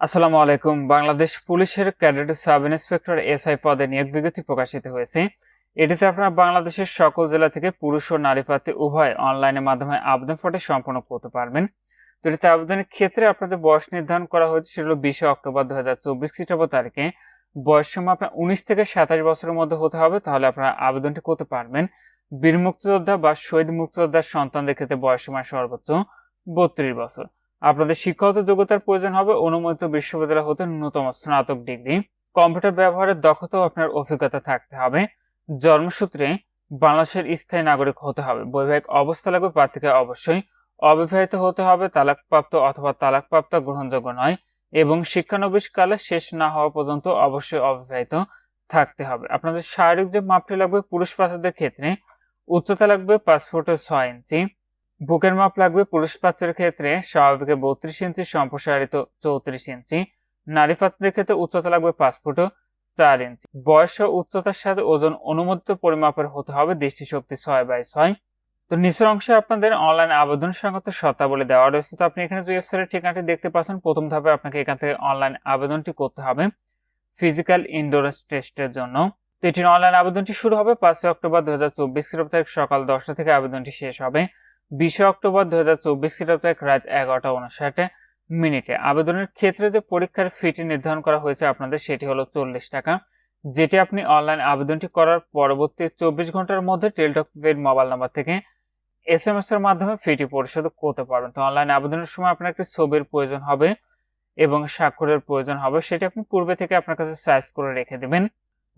আসসালামু আলাইকুম। বাংলাদেশ পুলিশের ক্যাডেট সাব ইন্সপেক্টর এসআই পদে নিয়োগ বিজ্ঞপ্তি প্রকাশিত হয়েছে। এটিতে আপনারা বাংলাদেশের সকল জেলা থেকে পুরুষ ও নারী প্রার্থী উভয় অনলাইনের মাধ্যমে আবেদন ফটে সম্পন্ন করতে পারবেন। তো এটিতে আবেদনের ক্ষেত্রে আপনাদের বয়স নির্ধারণ করা হয়েছে সেটা হলো বিশে অক্টোবর দু হাজার চব্বিশ খ্রিস্টাব্দ তারিখে। বয়স সময় আপনার উনিশ থেকে সাতাশ বছরের মধ্যে হতে হবে, তাহলে আপনারা আবেদনটি করতে পারবেন। বীর মুক্তিযোদ্ধা বা শহীদ মুক্তিযোদ্ধার সন্তানদের ক্ষেত্রে বয়স সময় সর্বোচ্চ বত্রিশ বছর। আপনাদের শিক্ষাগত যোগ্যতার প্রয়োজন হবে অনুমোদিত বিশ্ববিদ্যালয় হতে ন্যূনতম স্নাতক ডিগ্রি। কম্পিউটার ব্যবহারের দক্ষতাও আপনার অভিজ্ঞতা থাকতে হবে। জন্মসূত্রে বাংলাদেশের স্থায়ী নাগরিক হতে হবে। বৈবাহিক অবস্থা লাগবে প্রার্থীকে অবশ্যই। অবিবাহিত হতে হবে, তালাকপ্রাপ্ত অথবা তালাকপ্রাপ্ত গ্রহণযোগ্য নয় এবং শিক্ষানবিশ কালে শেষ না হওয়া পর্যন্ত অবশ্যই অবিবাহিত থাকতে হবে। আপনাদের শারীরিক যে মাপটি লাগবে পুরুষ প্রার্থীদের ক্ষেত্রে উচ্চতা লাগবে ফুটের ছয় ইঞ্চি। বুকের মাপ লাগবে পুরুষ পাত্রের ক্ষেত্রে স্বাভাবিকে বত্রিশ ইঞ্চি, সম্প্রসারিত চৌত্রিশ ইঞ্চি। নারী পাত্রের ক্ষেত্রে উচ্চতা লাগবে পাঁচ ফুট চার ইঞ্চি। বয়স ও উচ্চতার সাথে ওজন অনুমোদিত পরিমাপের হতে হবে দৃষ্টিশক্তি ছয় বাই ছয়। তো নিচের অংশে আপনাদের অনলাইন আবেদন সংক্রান্ত শর্তাবলী দেওয়া রয়েছে। তো আপনি এখানে যে ওয়েবসাইটের ঠিকানাটি দেখতে পাচ্ছেন, প্রথম ধাপে আপনাকে এখান থেকে অনলাইন আবেদনটি করতে হবে ফিজিক্যাল ইনডোরেন্স টেস্টের জন্য। তো এটির অনলাইন আবেদনটি শুরু হবে পাঁচই অক্টোবর দু হাজার চব্বিশ তারিখ সকাল দশটা থেকে আবেদনটি শেষ হবে। বিশে অক্টোবর দু হাজার চব্বিশ খ্রিস্টাব্দ রাত এগারোটা উনষাটে মিনিটে। আবেদনের ক্ষেত্রে যে পরীক্ষার ফিটি নির্ধারণ করা হয়েছে আপনাদের, সেটি হলো চল্লিশ টাকা। যেটি আপনি অনলাইন আবেদনটি করার পরবর্তী চব্বিশ ঘণ্টার মধ্যে টেলটক পেড মোবাইল নাম্বার থেকে এস এম এস এর মাধ্যমে ফিটি পরিশোধ করতে পারবেন। তো অনলাইন আবেদনের সময় আপনার একটি ছবির প্রয়োজন হবে এবং স্বাক্ষরের প্রয়োজন হবে, সেটি আপনি পূর্বে থেকে আপনার কাছে সাইজ করে রেখে দেবেন।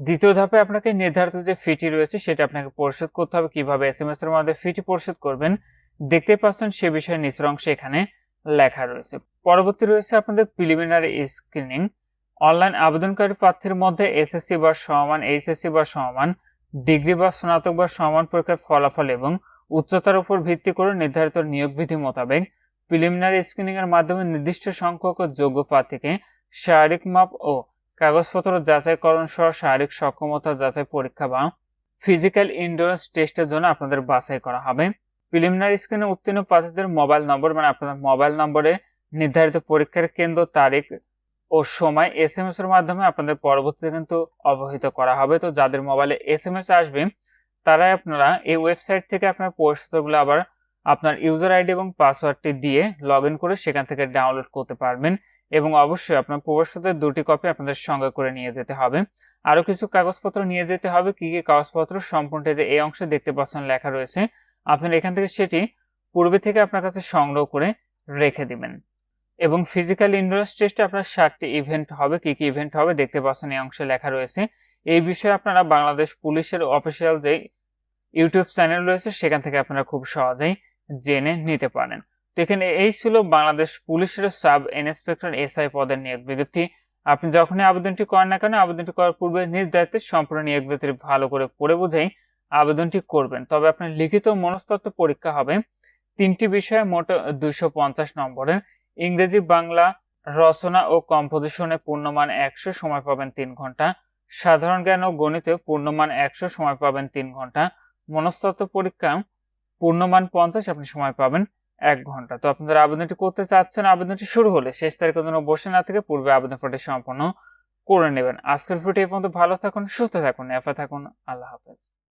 দ্বিতীয় ধাপে আপনাকে নির্ধারিত যে ফিটি রয়েছে, সেটা আপনাকে পরিশোধ করতে হবে। কীভাবে এস এম এস এর মাধ্যমে ফিটি পরিশোধ করবেন দেখতে পাচ্ছেন সে বিষয়ে নিচের অংশে এখানে লেখা রয়েছে। পরবর্তী রয়েছে আপনাদের প্রিলিমিনারি স্ক্রিনিং অনলাইন আবেদনকারী প্রার্থীর মধ্যে এসএসসি বা সমান এইচএসসি বা সমান ডিগ্রি বা স্নাতক বা সমান পরীক্ষার ফলাফল এবং উচ্চতার উপর ভিত্তি করে নির্ধারিত নিয়োগ বিধি মোতাবেক প্রিলিমিনারি স্ক্রিনিং এর মাধ্যমে নির্দিষ্ট সংখ্যক যোগ্য প্রার্থীকে শারীরিক মাপ ও কাগজপত্র যাচাইকরণ সহ শারীরিক সক্ষমতা যাচাই পরীক্ষা বা ফিজিক্যাল ইন্ডোরেন্স টেস্টের জন্য আপনাদের বাছাই করা হবে। প্রিলিমিনারি স্ক্রিনে উত্তীর্ণ প্রার্থীদের মোবাইল নম্বর মানে আপনার মোবাইল নম্বরে নির্ধারিত পরীক্ষার কেন্দ্র, তারিখ ও সময় এস এম এস এর মাধ্যমে আপনাদের পরবর্তীতে কিন্তু অবহিত করা হবে। তো যাদের মোবাইলে এস এম এস আসবে, তারাই আপনারা এই ওয়েবসাইট থেকে আপনার পরিষদগুলো আবার আপনার ইউজার আইডি এবং পাসওয়ার্ডটি দিয়ে লগ ইন করে সেখান থেকে ডাউনলোড করতে পারবেন এবং অবশ্যই আপনার প্রবেশপত্রের দুটি কপি আপনাদের সঙ্গে করে নিয়ে যেতে হবে। আরও কিছু কাগজপত্র নিয়ে যেতে হবে। কি কি কাগজপত্র? সম্পূর্ণ যে এই অংশে দেখতে পাচ্ছেন লেখা রয়েছে। আপনারা এখান থেকে সেটি পূর্বে থেকে আপনার কাছে সংগ্রহ করে রেখে দিবেন। এবং ফিজিক্যাল ইন্ডোরেন্স টেস্টে আপনার ষাটটি ইভেন্ট হবে, কি কি ইভেন্ট হবে দেখতে পাচ্ছেন এই অংশে লেখা রয়েছে। এই বিষয়ে আপনারা বাংলাদেশ পুলিশের অফিসিয়াল যে ইউটিউব চ্যানেল রয়েছে, সেখান থেকে আপনারা খুব সহজেই জেনে নিতে পারেন। তো এখানে এই ছিল বাংলাদেশ পুলিশের সাব ইন্সপেক্টর এসআই পদের নিয়োগ বিজ্ঞপ্তি। আপনি যখনই আবেদনটি করেন না কেন, আবেদনটি করার পূর্বে নিজ দায়িত্বে সম্পূর্ণ নিয়োগ বিজ্ঞপ্তি ভালো করে পড়ে বুঝেই আবেদনটি করবেন। তবে আপনার লিখিত মনস্তত্ত্ব পরীক্ষা হবে তিনটি বিষয়ে মোট দুইশো পঞ্চাশ নম্বরের। ইংরেজি, বাংলা, রচনা ও কম্পোজিশনে পূর্ণমান একশো সময় পাবেন তিন ঘণ্টা। সাধারণ জ্ঞান ও গণিতে পূর্ণমান একশো সময় পাবেন তিন ঘণ্টা। মনস্তত্ত্ব পরীক্ষা পূর্ণমান পঞ্চাশ, আপনি সময় পাবেন এক ঘণ্টা। তো আপনারা আবেদনটি করতে চাচ্ছেন, আবেদনটি শুরু হলে শেষ তারিখের জন্য বসে না থেকে পূর্বে আবেদন ফটি সম্পন্ন করে নেবেন। আজকের ভিডিও এই পর্যন্ত। ভালো থাকুন, সুস্থ থাকুন এফা থাকুন। আল্লাহ হাফেজ।